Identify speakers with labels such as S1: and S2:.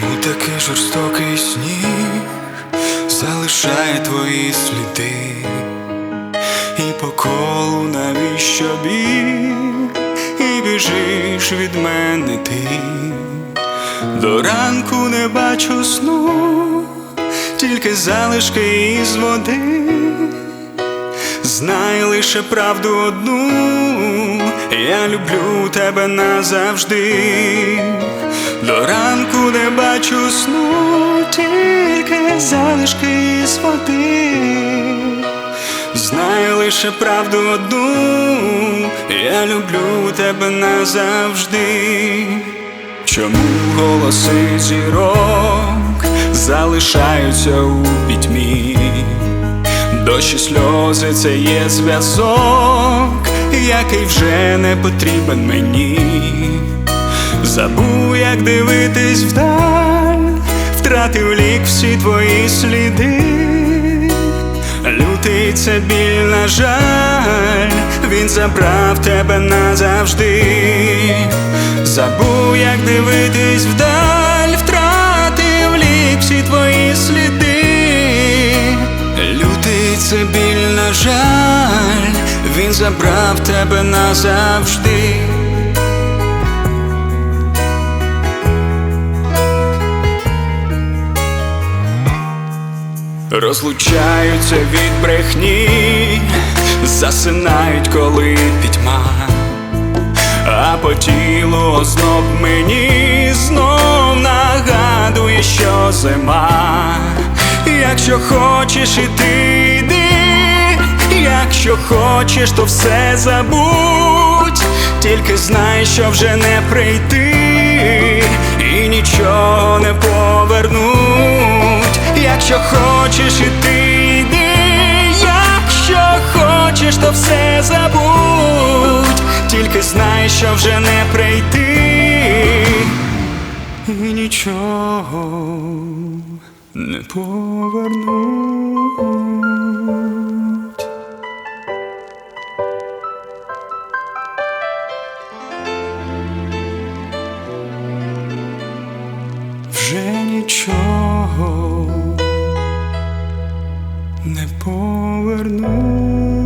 S1: Чому такий жорстокий сніг залишає твої сліди, і по колу навіщо біг, і біжиш від мене ти, до ранку не бачу сну, тільки залишки із води. Знай лише правду одну, я люблю тебе назавжди. До ранку бачу сну, тільки залишки із води. Знай лише правду одну, я люблю тебе назавжди. Чому голоси зірок залишаються у пітьмі? Дощі сльози це є зв'язок, який вже не потрібен мені. Забув, як дивитись вдаль, втратив лік всі твої сліди. Лютий це біль, на жаль, він забрав тебе назавжди. Забув, як дивитись вдаль, втратив лік всі твої сліди. Лютий це біль, на жаль, він забрав тебе назавжди. Розлучаються від брехні, засинають, коли пітьма, а по тілу знов мені знов нагадує, що зима. Якщо хочеш іти, йди, якщо хочеш, то все забудь, тільки знай, що вже не прийти. І нічого все забудь, тільки знай, що вже не прийти і нічого не повернуть. Вже нічого не повернуть.